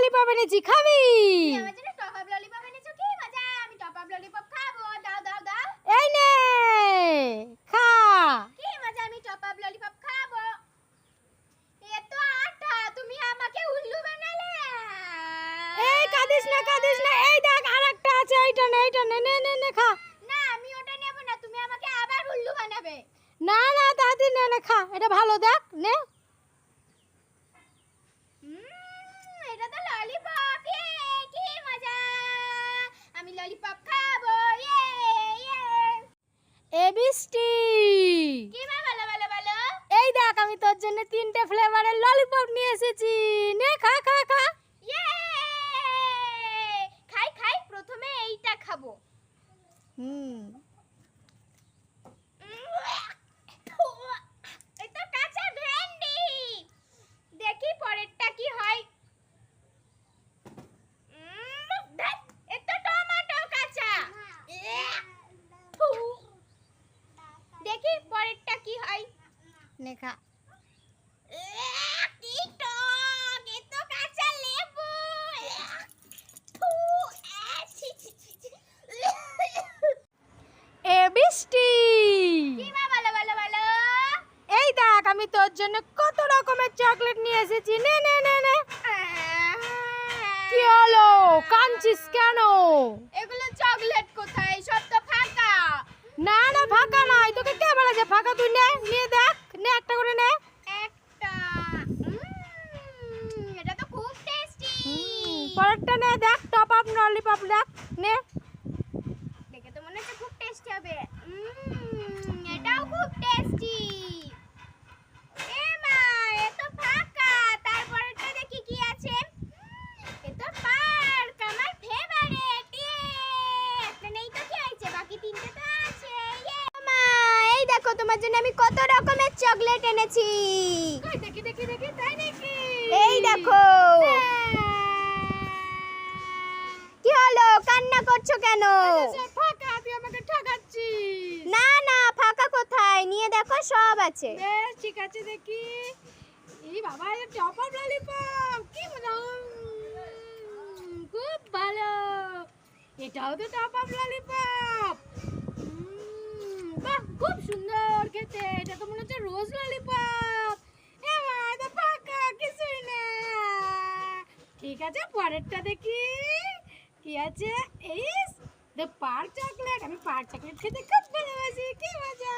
Lollipop এনেছো খাব? এই নে খা। কি মজা আমি টপ আপ ললিপপ খাব। এ তো আটা তুমি আমাকে উল্লু বানালে। এই কাঁদিস না কাঁদিস না। এই দেখ আরেকটা আছে এইটা নে এইটা নে নে নে নে খা। না আমি ওটা নেব না তুমি আমাকে আবার উল্লু বানাবে। না না দাদি নে নে খা। এটা ভালো দেখ নে উম, এটা তো ললিপপ ইয়ে কি মজা আমি ললিপপ খাব ইয়ে ইয়ে এ বৃষ্টি। কি মা ভালো ভালো ভালো? এই দেখ আমি তোর জন্য তিনটে ফ্লেভারের ললিপপ নিয়ে এসেছি। নে খা খা খা ইয়ে খাই খাই প্রথমে এইটা খাব হুম এই তো কাঁচা ভেন্ডি দেখি পরেরটা কি হয় উম, ধ্যাৎ, এ তো টমেটো কাঁচা ফু। দেখি পরেরটা কি হয়। নে খা আহ, কি টক এ তো কাঁচা লেবু। ফু, আহ, ছি, ছি, ছি, ছি। এ বৃষ্টি। ভালো ভালো ভালো এই দেখ আমি তোর জন্য কত রকমের চকলেট নিয়ে এসেছি। নে নে নে নে। কি হলো? কাঁদছিস কেন? এগুলো চকলেট কোথায় সব তো ফাঁকা না না ফাঁকা নাই তোকে কে ফাঁকা তুই নে নিয়ে দেখ নে একটা করে নে। একটা। এটা তো খুব টেস্টি পরেরটা নে দেখ টপ আপ ললিপপ দেখ নে দেখে তো মনে হচ্ছে খুব টেস্টি হবে উম, এটাও খুব টেস্টি এ মা এ তো ফাঁকা তারপরেরটা দেখি কি আছে এ তো পার্ক আমার ফেভারিট একটা নেই তো কি হয়েছে বাকি তিনটে তো আছে ইয়ে মা এই দেখো তোমার জন্য আমি কত রকমের চকলেট এনেছি। দেখি দেখি দেখি তাই নাকি? এই দেখো। কি হলো? কান্না করছ কেন? ফাঁকা তুই আমাকে ঠকাচ্ছিস না না ফাঁকা কোথায়? নিয়ে দেখো সব আছে। বেশ ঠিক আছে দেখি। এই বাবা এটা টপ ললিপপ কি মজা খুব ভালো। এটাও তো টপ আপ ললিপপ বাহ খুব সুন্দর খেতে এটা তো মনে হচ্ছে রোজ ললিপপ এ মা এটা ফাঁকা কিছুই না ঠিক আছে? পরেরটা দেখি। কি আছে? এই দ্য পার চকলেট আমি পার চকলেট খেতে খুব ভালোবাসি। কি মজা।